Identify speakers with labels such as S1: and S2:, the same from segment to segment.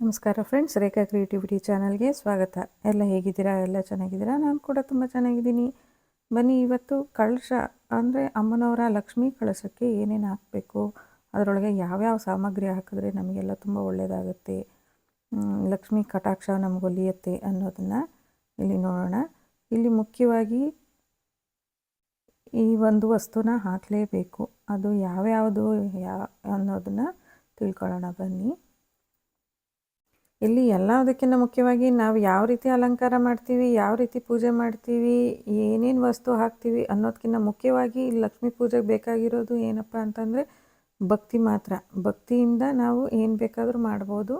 S1: ನಮಸ್ಕಾರ ಫ್ರೆಂಡ್ಸ್ ರೇಖಾ ಕ್ರಿಯೇಟಿವಿಟಿ ಚಾನಲ್ಗೆ ಸ್ವಾಗತ. ಎಲ್ಲ ಹೇಗಿದ್ದೀರಾ? ಎಲ್ಲ ಚೆನ್ನಾಗಿದ್ದೀರಾ? ನಾನು ಕೂಡ ತುಂಬ ಚೆನ್ನಾಗಿದ್ದೀನಿ. ಬನ್ನಿ, ಇವತ್ತು ಕಳಶ ಅಂದರೆ ಅಮ್ಮನವರ ಲಕ್ಷ್ಮೀ ಕಳಶಕ್ಕೆ ಏನೇನು ಹಾಕಬೇಕು? ಅದರೊಳಗೆ ಯಾವ್ಯಾವ ಸಾಮಗ್ರಿ ಹಾಕಿದ್ರೆ ನಮಗೆಲ್ಲ ತುಂಬ ಒಳ್ಳೆಯದಾಗುತ್ತೆ ಲಕ್ಷ್ಮೀ ಕಟಾಕ್ಷ ನಮ್ಗೆ ಒಲಿಯುತ್ತೆ ಅನ್ನೋದನ್ನು ಇಲ್ಲಿ ನೋಡೋಣ. ಇಲ್ಲಿ ಮುಖ್ಯವಾಗಿ ಈ ಒಂದು ವಸ್ತುನ ಹಾಕಲೇಬೇಕು. ಅದು ಯಾವ್ಯಾವುದು ಯಾ ಅನ್ನೋದನ್ನು ತಿಳ್ಕೊಳ್ಳೋಣ ಬನ್ನಿ. ಇಲ್ಲಿ ಎಲ್ಲದಕ್ಕಿಂತ ಮುಖ್ಯವಾಗಿ ನಾವು ಯಾವ ರೀತಿ ಅಲಂಕಾರ ಮಾಡ್ತೀವಿ, ಯಾವ ರೀತಿ ಪೂಜೆ ಮಾಡ್ತೀವಿ, ಏನೇನು ವಸ್ತು ಹಾಕ್ತೀವಿ ಅನ್ನೋದಕ್ಕಿಂತ ಮುಖ್ಯವಾಗಿ ಲಕ್ಷ್ಮೀ ಪೂಜೆಗೆ ಬೇಕಾಗಿರೋದು ಏನಪ್ಪ ಅಂತಂದರೆ ಭಕ್ತಿ ಮಾತ್ರ. ಭಕ್ತಿಯಿಂದ ನಾವು ಏನು ಬೇಕಾದರೂ ಮಾಡ್ಬೋದು.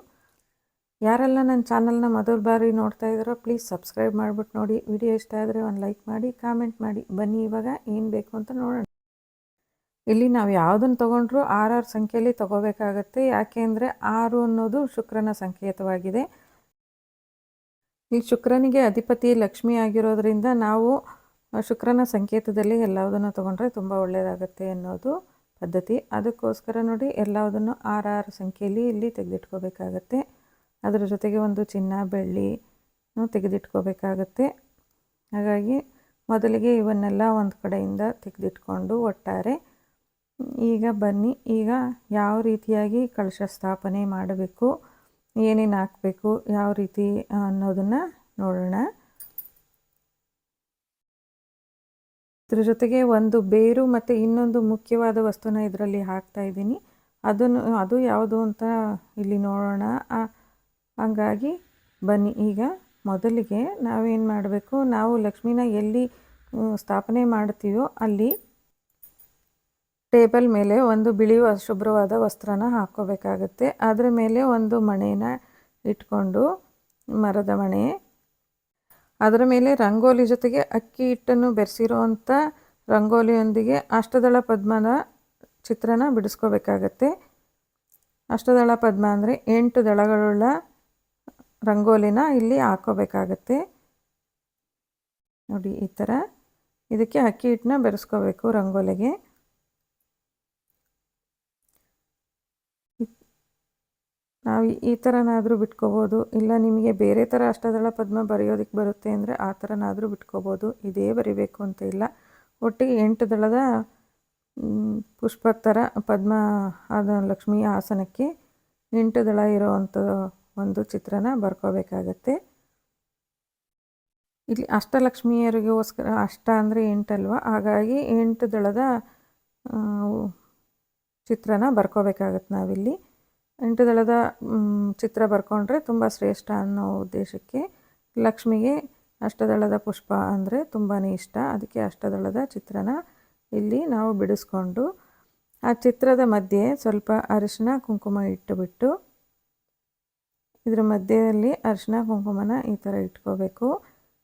S1: ಯಾರೆಲ್ಲ ನನ್ನ ಚಾನಲ್ನ ಮೊದಲ ಬಾರಿ ನೋಡ್ತಾ ಇದ್ದಾರೋ ಪ್ಲೀಸ್ ಸಬ್ಸ್ಕ್ರೈಬ್ ಮಾಡಿಬಿಟ್ಟು ನೋಡಿ. ವಿಡಿಯೋ ಇಷ್ಟ ಆದರೆ ಒಂದು ಲೈಕ್ ಮಾಡಿ ಕಾಮೆಂಟ್ ಮಾಡಿ. ಬನ್ನಿ ಇವಾಗ ಏನು ಬೇಕು ಅಂತ ನೋಡೋಣ. ಇಲ್ಲಿ ನಾವು ಯಾವುದನ್ನು ತೊಗೊಂಡ್ರೂ ಆರಾರು ಸಂಖ್ಯೆಯಲ್ಲಿ ತಗೋಬೇಕಾಗತ್ತೆ. ಯಾಕೆ ಅಂದರೆ ಆರು ಅನ್ನೋದು ಶುಕ್ರನ ಸಂಕೇತವಾಗಿದೆ. ಈ ಶುಕ್ರನಿಗೆ ಅಧಿಪತಿ ಲಕ್ಷ್ಮಿ ಆಗಿರೋದ್ರಿಂದ ನಾವು ಶುಕ್ರನ ಸಂಕೇತದಲ್ಲಿ ಎಲ್ಲವುದನ್ನು ತೊಗೊಂಡ್ರೆ ತುಂಬ ಒಳ್ಳೆಯದಾಗತ್ತೆ ಅನ್ನೋದು ಪದ್ಧತಿ. ಅದಕ್ಕೋಸ್ಕರ ನೋಡಿ ಎಲ್ಲದನ್ನು ಆರಾರು ಸಂಖ್ಯೆಯಲ್ಲಿ ಇಲ್ಲಿ ತೆಗೆದಿಟ್ಕೋಬೇಕಾಗತ್ತೆ. ಅದರ ಜೊತೆಗೆ ಒಂದು ಚಿನ್ನ ಬೆಳ್ಳಿ ತೆಗೆದಿಟ್ಕೋಬೇಕಾಗತ್ತೆ. ಹಾಗಾಗಿ ಮೊದಲಿಗೆ ಇವನ್ನೆಲ್ಲ ಒಂದು ಕಡೆಯಿಂದ ತೆಗೆದಿಟ್ಕೊಂಡು ಒಟ್ಟಾರೆ ಈಗ ಬನ್ನಿ. ಈಗ ಯಾವ ರೀತಿಯಾಗಿ ಕಳಶ ಸ್ಥಾಪನೆ ಮಾಡಬೇಕು, ಏನೇನು ಹಾಕಬೇಕು, ಯಾವ ರೀತಿ ಅನ್ನೋದನ್ನು ನೋಡೋಣ. ಇದ್ರ ಜೊತೆಗೆ ಒಂದು ಬೇರು ಮತ್ತು ಇನ್ನೊಂದು ಮುಖ್ಯವಾದ ವಸ್ತುನ ಇದರಲ್ಲಿ ಹಾಕ್ತಾ ಇದ್ದೀನಿ. ಅದನ್ನು, ಅದು ಯಾವುದು ಅಂತ ಇಲ್ಲಿ ನೋಡೋಣ. ಹಂಗಾಗಿ ಬನ್ನಿ. ಈಗ ಮೊದಲಿಗೆ ನಾವೇನು ಮಾಡಬೇಕು, ನಾವು ಲಕ್ಷ್ಮೀನ ಎಲ್ಲಿ ಸ್ಥಾಪನೆ ಮಾಡ್ತೀವೋ ಅಲ್ಲಿ ಟೇಬಲ್ ಮೇಲೆ ಒಂದು ಬಿಳಿ ಶುಭ್ರವಾದ ವಸ್ತ್ರನ ಹಾಕ್ಕೋಬೇಕಾಗತ್ತೆ ಅದರ ಮೇಲೆ ಒಂದು ಮಣೆನ ಇಟ್ಕೊಂಡು, ಮರದ ಮಣೆ. ಅದರ ಮೇಲೆ ರಂಗೋಲಿ ಜೊತೆಗೆ ಅಕ್ಕಿ ಹಿಟ್ಟನ್ನು ಬೆರೆಸಿರುವಂಥ ರಂಗೋಲಿಯೊಂದಿಗೆ ಅಷ್ಟದಳ ಪದ್ಮನ, ಚಿತ್ರನ ಬಿಡಿಸ್ಕೋಬೇಕಾಗತ್ತೆ. ಅಷ್ಟದಳ ಪದ್ಮ ಅಂದರೆ ಎಂಟು ದಳಗಳುಳ್ಳ ರಂಗೋಲಿನ ಇಲ್ಲಿ ಹಾಕೋಬೇಕಾಗತ್ತೆ. ನೋಡಿ ಈ ಥರ ಇದಕ್ಕೆ ಅಕ್ಕಿ ಹಿಟ್ಟನ್ನ ಬೆರೆಸ್ಕೋಬೇಕು ರಂಗೋಲಿಗೆ. ನಾವು ಈ ಥರನಾದರೂ ಬಿಟ್ಕೋಬೋದು. ಇಲ್ಲ, ನಿಮಗೆ ಬೇರೆ ಥರ ಅಷ್ಟದಳ ಪದ್ಮ ಬರೆಯೋದಕ್ಕೆ ಬರುತ್ತೆ ಅಂದರೆ ಆ ಥರನಾದರೂ ಬಿಟ್ಕೋಬೋದು. ಇದೇ ಬರಿಬೇಕು ಅಂತ ಇಲ್ಲ. ಒಟ್ಟಿಗೆ ಎಂಟು ದಳದ ಪುಷ್ಪ ಥರ ಪದ್ಮ ಆದ ಲಕ್ಷ್ಮೀ ಆಸನಕ್ಕೆ ಎಂಟು ದಳ ಇರೋವಂಥ ಒಂದು ಚಿತ್ರನ ಬರ್ಕೋಬೇಕಾಗತ್ತೆ. ಇಲ್ಲಿ ಅಷ್ಟಲಕ್ಷ್ಮಿಯರಿಗೋಸ್ಕರ ಅಷ್ಟ ಅಂದರೆ ಎಂಟಲ್ವ? ಹಾಗಾಗಿ ಎಂಟು ದಳದ ಚಿತ್ರನ ಬರ್ಕೋಬೇಕಾಗತ್ತೆ ನಾವಿಲ್ಲಿ. ಎಂಟು ದಳದ ಚಿತ್ರ ಬರ್ಕೊಂಡ್ರೆ ತುಂಬ ಶ್ರೇಷ್ಠ ಅನ್ನೋ ಉದ್ದೇಶಕ್ಕೆ ಲಕ್ಷ್ಮಿಗೆ ಅಷ್ಟದಳದ ಪುಷ್ಪ ಅಂದರೆ ತುಂಬಾ ಇಷ್ಟ. ಅದಕ್ಕೆ ಅಷ್ಟದಳದ ಚಿತ್ರನ ಇಲ್ಲಿ ನಾವು ಬಿಡಿಸ್ಕೊಂಡು ಆ ಚಿತ್ರದ ಮಧ್ಯೆ ಸ್ವಲ್ಪ ಅರಿಶಿನ ಕುಂಕುಮ ಇಟ್ಟುಬಿಟ್ಟು ಇದರ ಮಧ್ಯದಲ್ಲಿ ಅರಿಶಿನ ಕುಂಕುಮನ ಈ ಥರ ಇಟ್ಕೋಬೇಕು.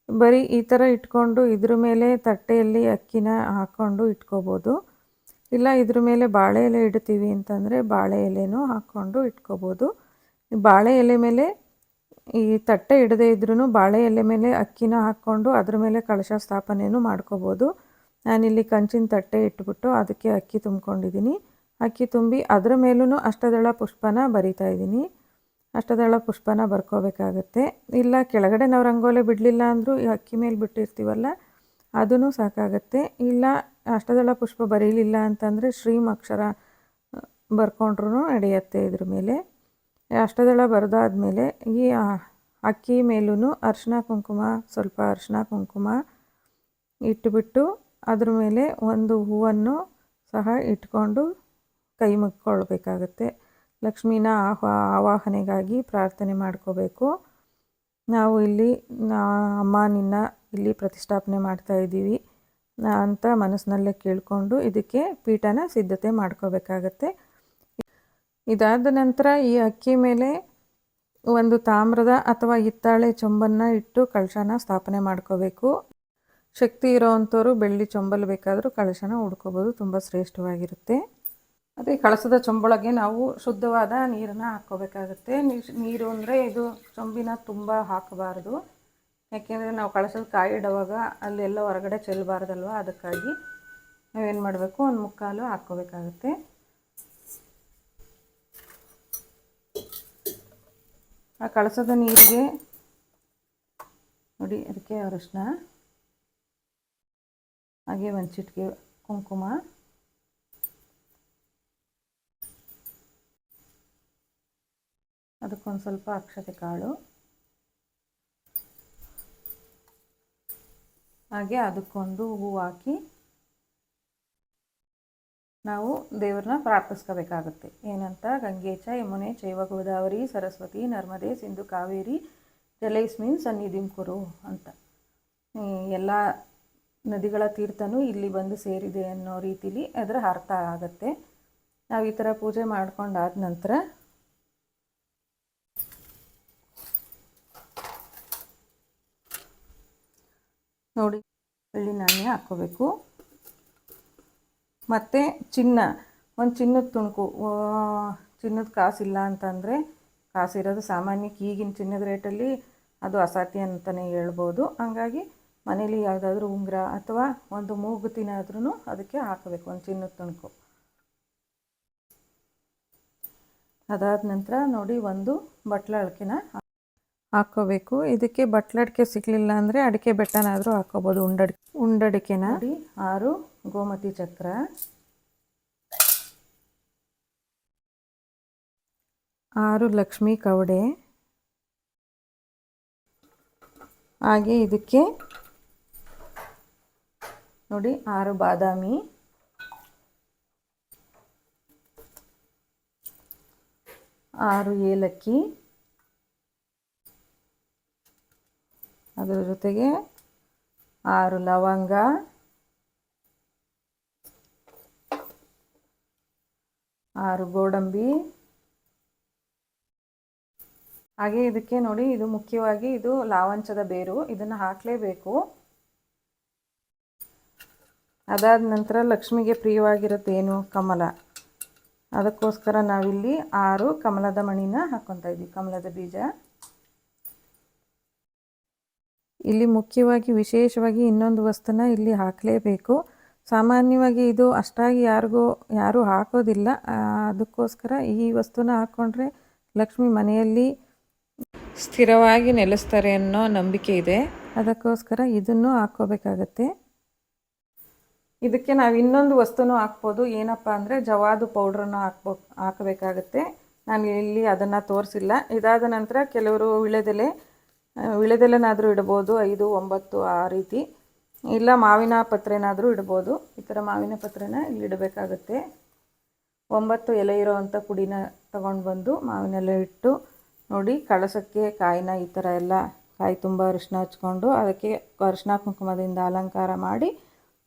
S1: ಬರೀ ಈ ಥರ ಇಟ್ಕೊಂಡು ಇದ್ರ ಮೇಲೆ ತಟ್ಟೆಯಲ್ಲಿ ಅಕ್ಕಿನ ಹಾಕ್ಕೊಂಡು ಇಟ್ಕೋಬೋದು. ಇಲ್ಲ, ಇದ್ರ ಮೇಲೆ ಬಾಳೆ ಎಲೆ ಇಡ್ತೀವಿ ಅಂತಂದರೆ ಬಾಳೆ ಎಲೆನೂ ಹಾಕ್ಕೊಂಡು ಇಟ್ಕೋಬೋದು. ಬಾಳೆ ಎಲೆ ಮೇಲೆ ಈ ತಟ್ಟೆ ಇಡದೇ ಇದ್ರೂ ಬಾಳೆ ಎಲೆ ಮೇಲೆ ಅಕ್ಕಿನ ಹಾಕ್ಕೊಂಡು ಅದ್ರ ಮೇಲೆ ಕಳಶ ಸ್ಥಾಪನೆಯೂ ಮಾಡ್ಕೋಬೋದು. ನಾನಿಲ್ಲಿ ಕಂಚಿನ ತಟ್ಟೆ ಇಟ್ಬಿಟ್ಟು ಅದಕ್ಕೆ ಅಕ್ಕಿ ತುಂಬ್ಕೊಂಡಿದ್ದೀನಿ. ಅಕ್ಕಿ ತುಂಬಿ ಅದರ ಮೇಲೂ ಅಷ್ಟದಳ ಪುಷ್ಪನ ಬರಿತಾ ಇದ್ದೀನಿ. ಅಷ್ಟದಳ ಪುಷ್ಪನ ಬರ್ಕೋಬೇಕಾಗತ್ತೆ. ಇಲ್ಲ, ಕೆಳಗಡೆ ನಾವು ರಂಗೋಲೆ ಬಿಡಲಿಲ್ಲ ಅಂದರೂ ಈ ಅಕ್ಕಿ ಮೇಲೆ ಬಿಟ್ಟಿರ್ತೀವಲ್ಲ ಅದೂ ಸಾಕಾಗತ್ತೆ. ಇಲ್ಲ, ಅಷ್ಟದಳ ಪುಷ್ಪ ಬರೀಲಿಲ್ಲ ಅಂತಂದರೆ ಶ್ರೀಮ್ ಅಕ್ಷರ ಬರ್ಕೊಂಡ್ರೂ ನಡೆಯುತ್ತೆ ಇದ್ರ ಮೇಲೆ. ಅಷ್ಟದಳ ಬರೆದಾದ್ಮೇಲೆ ಈ ಅಕ್ಕಿ ಮೇಲೂ ಅರ್ಶಿನ ಕುಂಕುಮ, ಸ್ವಲ್ಪ ಅರ್ಶಿನ ಕುಂಕುಮ ಇಟ್ಟುಬಿಟ್ಟು ಅದ್ರ ಮೇಲೆ ಒಂದು ಹೂವನ್ನು ಸಹ ಇಟ್ಕೊಂಡು ಕೈ ಮುಗ್ಕೊಳ್ಬೇಕಾಗತ್ತೆ. ಲಕ್ಷ್ಮೀನ ಆಹ್ವ, ಆವಾಹನೆಗಾಗಿ ಪ್ರಾರ್ಥನೆ ಮಾಡ್ಕೋಬೇಕು. ನಾವು ಇಲ್ಲಿ ಅಮ್ಮ, ನಿನ್ನ ಇಲ್ಲಿ ಪ್ರತಿಷ್ಠಾಪನೆ ಮಾಡ್ತಾ ಇದ್ದೀವಿ. ಅಂತ ಮನಸ್ಸಿನಲ್ಲೇ ಕೇಳಿಕೊಂಡು ಇದಕ್ಕೆ ಪೀಠನ ಸಿದ್ಧತೆ ಮಾಡ್ಕೋಬೇಕಾಗತ್ತೆ. ಇದಾದ ನಂತರ ಈ ಅಕ್ಕಿ ಮೇಲೆ ಒಂದು ತಾಮ್ರದ ಅಥವಾ ಹಿತ್ತಾಳೆ ಚೊಂಬನ್ನು ಇಟ್ಟು ಕಳಶನ ಸ್ಥಾಪನೆ ಮಾಡ್ಕೋಬೇಕು. ಶಕ್ತಿ ಇರೋವಂಥವ್ರು ಬೆಳ್ಳಿ ಚೊಂಬಲ್ ಬೇಕಾದರೂ ಕಳಶನ ಹುಡ್ಕೋಬೋದು, ತುಂಬ ಶ್ರೇಷ್ಠವಾಗಿರುತ್ತೆ. ಅದೇ ಕಳಸದ ಚೊಂಬೊಳಗೆ ನಾವು ಶುದ್ಧವಾದ ನೀರನ್ನು ಹಾಕ್ಕೋಬೇಕಾಗುತ್ತೆ. ನೀರು ಅಂದರೆ ಇದು ಚೊಂಬಿನ ತುಂಬ ಹಾಕಬಾರ್ದು. ಯಾಕೆಂದರೆ ನಾವು ಕಳಸದ ಕಾಯಿ ಇಡುವಾಗ ಅಲ್ಲೆಲ್ಲ ಹೊರಗಡೆ ಚೆಲ್ಲಬಾರ್ದಲ್ವ ಅದಕ್ಕಾಗಿ ನಾವೇನು ಮಾಡಬೇಕು? ಒಂದು ಮುಕ್ಕಾಲು ಹಾಕ್ಕೋಬೇಕಾಗುತ್ತೆ. ಆ ಕಳಸದ ನೀರಿಗೆ ನೋಡಿ, ಅದಕ್ಕೆ ಅರಶಿನ, ಹಾಗೆ ಒಂದು ಚಿಟಿಕೆ ಕುಂಕುಮ, ಅದಕ್ಕೊಂದು ಸ್ವಲ್ಪ ಅಕ್ಷತೆ ಕಾಳು. ಹಾಗೆ ಅದಕ್ಕೊಂದು ಹೂವು ಹಾಕಿ ನಾವು ದೇವ್ರನ್ನ ಪ್ರಾರ್ಥಿಸ್ಕೋಬೇಕಾಗುತ್ತೆ. ಏನಂತ? ಗಂಗೆ ಚ ಯಮುನೆ ಚೈವ ಗೋದಾವರಿ ಸರಸ್ವತಿ ನರ್ಮದೆ ಸಿಂಧು ಕಾವೇರಿ ಜಲೈಸ್ಮಿನ್ ಸನ್ನಿಧಿಂ ಕುರು ಅಂತ. ಎಲ್ಲ ನದಿಗಳ ತೀರ್ಥನೂ ಇಲ್ಲಿ ಬಂದು ಸೇರಿದೆ ಅನ್ನೋ ರೀತಿಲಿ ಅದರ ಅರ್ಥ ಆಗುತ್ತೆ. ನಾವು ಈ ಥರ ಪೂಜೆ ಮಾಡ್ಕೊಂಡಾದ ನಂತರ ನೋಡಿ ಬೆಳ್ಳಿ ನಾಣ್ಯ ಹಾಕ್ಕೋಬೇಕು. ಮತ್ತು ಚಿನ್ನ, ಒಂದು ಚಿನ್ನದ ತುಣುಕು ಚಿನ್ನದ ಕಾಸಿಲ್ಲ ಅಂತಂದರೆ ಕಾಸಿರೋದು ಸಾಮಾನ್ಯಕ್ಕೆ ಈಗಿನ ಚಿನ್ನದ ರೇಟಲ್ಲಿ ಅದು ಅಸಾಧ್ಯ ಅಂತಲೇ ಹೇಳ್ಬೋದು. ಹಾಗಾಗಿ ಮನೇಲಿ ಯಾವುದಾದ್ರೂ ಉಂಗುರ ಅಥವಾ ಒಂದು ಮೂಗುತಿನಾದ್ರೂ ಅದಕ್ಕೆ ಹಾಕಬೇಕು, ಒಂದು ಚಿನ್ನದ ತುಣುಕು. ಅದಾದ ನಂತರ ನೋಡಿ, ಒಂದು ಬಟ್ಲ ಅಳಕೆನ ಹಾಕ್ಕೋಬೇಕು ಇದಕ್ಕೆ ಬಟ್ಲಡಿಕೆ ಸಿಗಲಿಲ್ಲ ಅಂದರೆ ಅಡಿಕೆ ಬೆಟ್ಟನಾದರೂ ಹಾಕ್ಕೋಬೋದು ಉಂಡಡಿಕೆ ಉಂಡಡಿಕೆನ. ನೋಡಿ ಆರು ಗೋಮತಿ ಚಕ್ರ. ಆರು ಲಕ್ಷ್ಮೀ ಕವಡೆ. ಹಾಗೆ ಇದಕ್ಕೆ ನೋಡಿ ಆರು ಬಾದಾಮಿ. ಆರು ಏಲಕ್ಕಿ. ಅದರ ಜೊತೆಗೆ ಆರು ಲವಂಗ, ಆರು ಗೋಡಂಬಿ. ಹಾಗೆ ಇದಕ್ಕೆ ನೋಡಿ, ಇದು ಮುಖ್ಯವಾಗಿ ಇದು ಲಾವಂಚದ ಬೇರು, ಇದನ್ನು ಹಾಕಲೇಬೇಕು. ಅದಾದ ನಂತರ ಲಕ್ಷ್ಮಿಗೆ ಪ್ರಿಯವಾಗಿರುತ್ತೇನು ಕಮಲ? ಅದಕ್ಕೋಸ್ಕರ ನಾವಿಲ್ಲಿ ಆರು ಕಮಲದ ಮಣಿನ ಹಾಕ್ಕೊತಾ ಇದ್ದೀವಿ, ಕಮಲದ ಬೀಜ. ಇಲ್ಲಿ ಮುಖ್ಯವಾಗಿ, ವಿಶೇಷವಾಗಿ ಇನ್ನೊಂದು ವಸ್ತುನ ಇಲ್ಲಿ ಹಾಕಲೇಬೇಕು. ಸಾಮಾನ್ಯವಾಗಿ ಇದು ಅಷ್ಟಾಗಿ ಯಾರಿಗೂ, ಯಾರೂ ಹಾಕೋದಿಲ್ಲ. ಅದಕ್ಕೋಸ್ಕರ ಈ ವಸ್ತುನ ಹಾಕ್ಕೊಂಡ್ರೆ ಲಕ್ಷ್ಮಿ ಮನೆಯಲ್ಲಿ ಸ್ಥಿರವಾಗಿ ನೆಲೆಸ್ತಾರೆ ಅನ್ನೋ ನಂಬಿಕೆ ಇದೆ. ಅದಕ್ಕೋಸ್ಕರ ಇದನ್ನು ಹಾಕ್ಕೋಬೇಕಾಗತ್ತೆ. ಇದಕ್ಕೆ ನಾವು ಇನ್ನೊಂದು ವಸ್ತುನೂ ಹಾಕ್ಬೋದು. ಏನಪ್ಪ ಅಂದರೆ ಜವಾದು ಪೌಡ್ರನ್ನು ಹಾಕ್ಬೋ, ಹಾಕಬೇಕಾಗತ್ತೆ. ನಾನು ಇಲ್ಲಿ ಅದನ್ನು ತೋರಿಸಿಲ್ಲ. ಇದಾದ ನಂತರ ಕೆಲವರು ವಿಳೆದೆಲೆ ವಿಳೆದೆಲೆನಾದರೂ ಇಡ್ಬೋದು, ಐದು, ಒಂಬತ್ತು ಆ ರೀತಿ. ಇಲ್ಲ ಮಾವಿನ ಪತ್ರೆನಾದರೂ ಇಡ್ಬೋದು. ಈ ಥರ ಮಾವಿನ ಪತ್ರೆನ ಇಲ್ಲಿ ಇಡಬೇಕಾಗತ್ತೆ. ಒಂಬತ್ತು ಎಲೆ ಇರೋವಂಥ ಪುಡಿನ ತಗೊಂಡು ಬಂದು ಮಾವಿನ ಇಟ್ಟು ನೋಡಿ, ಕಳಸಕ್ಕೆ, ಕಾಯಿನ ಈ ಥರ ಎಲ್ಲ ಕಾಯಿ ತುಂಬ ಅರಿಶಿನ ಹಚ್ಕೊಂಡು ಅದಕ್ಕೆ ಅರಿಶಿನ ಕುಂಕುಮದಿಂದ ಅಲಂಕಾರ ಮಾಡಿ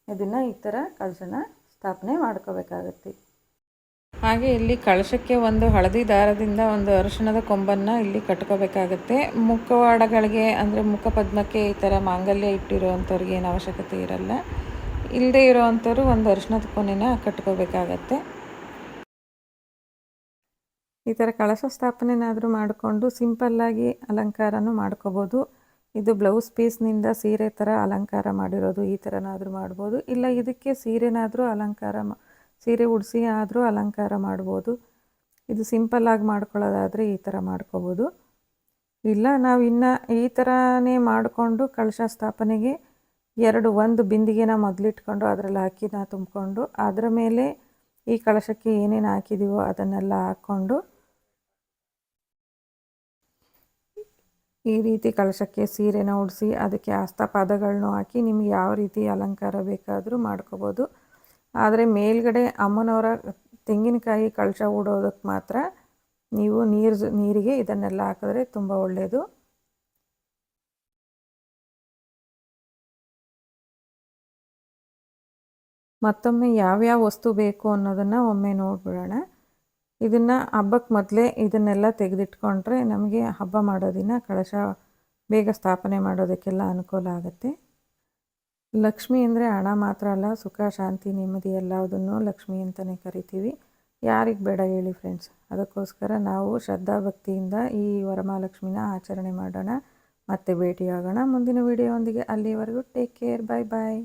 S1: ಇದನ್ನು ಈ ಥರ ಕಳಸನ ಸ್ಥಾಪನೆ ಮಾಡ್ಕೋಬೇಕಾಗತ್ತೆ. ಹಾಗೆ ಇಲ್ಲಿ ಕಳಶಕ್ಕೆ ಒಂದು ಹಳದಿ ದಾರದಿಂದ ಒಂದು ಅರಿಶಿಣದ ಕೊಂಬನ್ನು ಇಲ್ಲಿ ಕಟ್ಕೋಬೇಕಾಗತ್ತೆ. ಮುಖವಾಡಗಳಿಗೆ ಅಂದರೆ ಮುಖಪದ್ಮಕ್ಕೆ ಈ ಥರ ಮಾಂಗಲ್ಯ ಇಟ್ಟಿರೋವಂಥವ್ರಿಗೆ ಏನು ಅವಶ್ಯಕತೆ ಇರಲ್ಲ. ಇಲ್ಲದೆ ಇರೋವಂಥವ್ರು ಒಂದು ಅರಿಶಿಣದ ಕೊನೆನ ಕಟ್ಕೋಬೇಕಾಗತ್ತೆ. ಈ ಥರ ಕಳಶ ಸ್ಥಾಪನೆನಾದರೂ ಮಾಡಿಕೊಂಡು ಸಿಂಪಲ್ಲಾಗಿ ಅಲಂಕಾರನೂ ಮಾಡ್ಕೋಬೋದು. ಇದು ಬ್ಲೌಸ್ ಪೀಸ್ನಿಂದ ಸೀರೆ ಥರ ಅಲಂಕಾರ ಮಾಡಿರೋದು ಈ ಥರನಾದರೂ ಮಾಡ್ಬೋದು. ಇಲ್ಲ ಇದಕ್ಕೆ ಸೀರೆನಾದರೂ ಅಲಂಕಾರ ಸೀರೆ ಉಡಿಸಿ ಆದರೂ ಅಲಂಕಾರ ಮಾಡ್ಬೋದು. ಇದು ಸಿಂಪಲ್ಲಾಗಿ ಮಾಡ್ಕೊಳ್ಳೋದಾದರೆ ಈ ಥರ ಮಾಡ್ಕೋಬೋದು. ಇಲ್ಲ, ನಾವು ಇನ್ನು ಈ ಥರನೇ ಮಾಡಿಕೊಂಡು ಕಳಶ ಸ್ಥಾಪನೆಗೆ ಎರಡು, ಒಂದು ಬಿಂದಿಗೆನ ಮೊದಲಿಟ್ಕೊಂಡು ಅದರಲ್ಲಿ ಅಕ್ಕಿನ ತುಂಬಿಕೊಂಡು ಅದರ ಮೇಲೆ ಈ ಕಳಶಕ್ಕೆ ಏನೇನು ಹಾಕಿದ್ದೀವೋ ಅದನ್ನೆಲ್ಲ ಹಾಕ್ಕೊಂಡು ಈ ರೀತಿ ಕಳಶಕ್ಕೆ ಸೀರೆನ ಉಡಿಸಿ ಅದಕ್ಕೆ ಆಸ್ತಪಾದಗಳನ್ನೂ ಹಾಕಿ ನಿಮ್ಗೆ ಯಾವ ರೀತಿ ಅಲಂಕಾರ ಬೇಕಾದರೂ ಮಾಡ್ಕೋಬೋದು. ಆದರೆ ಮೇಲ್ಗಡೆ ಅಮ್ಮನವರ ತೆಂಗಿನಕಾಯಿ ಕಳಶ ಹೂಡೋದಕ್ಕೆ ಮಾತ್ರ ನೀವು ನೀರು ನೀರಿಗೆ ಇದನ್ನೆಲ್ಲ ಹಾಕಿದ್ರೆ ತುಂಬ ಒಳ್ಳೆಯದು ಮತ್ತೊಮ್ಮೆ ಯಾವ್ಯಾವ ವಸ್ತು ಬೇಕು ಅನ್ನೋದನ್ನು ಒಮ್ಮೆ ನೋಡ್ಬಿಡೋಣ. ಇದನ್ನು ಹಬ್ಬಕ್ಕೆ ಮೊದಲೇ ಇದನ್ನೆಲ್ಲ ತೆಗೆದಿಟ್ಕೊಂಡ್ರೆ ನಮಗೆ ಹಬ್ಬ ಮಾಡೋ ದಿನ ಕಳಶ ಬೇಗ ಸ್ಥಾಪನೆ ಮಾಡೋದಕ್ಕೆಲ್ಲ ಅನುಕೂಲ ಆಗುತ್ತೆ. ಲಕ್ಷ್ಮಿ ಅಂದರೆ ಹಣ ಮಾತ್ರ ಅಲ್ಲ, ಸುಖ, ಶಾಂತಿ, ನೆಮ್ಮದಿ ಎಲ್ಲದನ್ನು ಲಕ್ಷ್ಮಿ ಅಂತಲೇ ಕರಿತೀವಿ. ಯಾರಿಗೆ ಬೇಡ ಹೇಳಿ ಫ್ರೆಂಡ್ಸ್ ಅದಕ್ಕೋಸ್ಕರ ನಾವು ಶ್ರದ್ಧಾಭಕ್ತಿಯಿಂದ ಈ ವರಮಹಾಲಕ್ಷ್ಮಿನ ಆಚರಣೆ ಮಾಡೋಣ. ಮತ್ತೆ ಭೇಟಿಯಾಗೋಣ ಮುಂದಿನ ವಿಡಿಯೋ ಒಂದಿಗೆ. ಅಲ್ಲಿವರೆಗೂ ಟೇಕ್ ಕೇರ್ ಬಾಯ್ ಬಾಯ್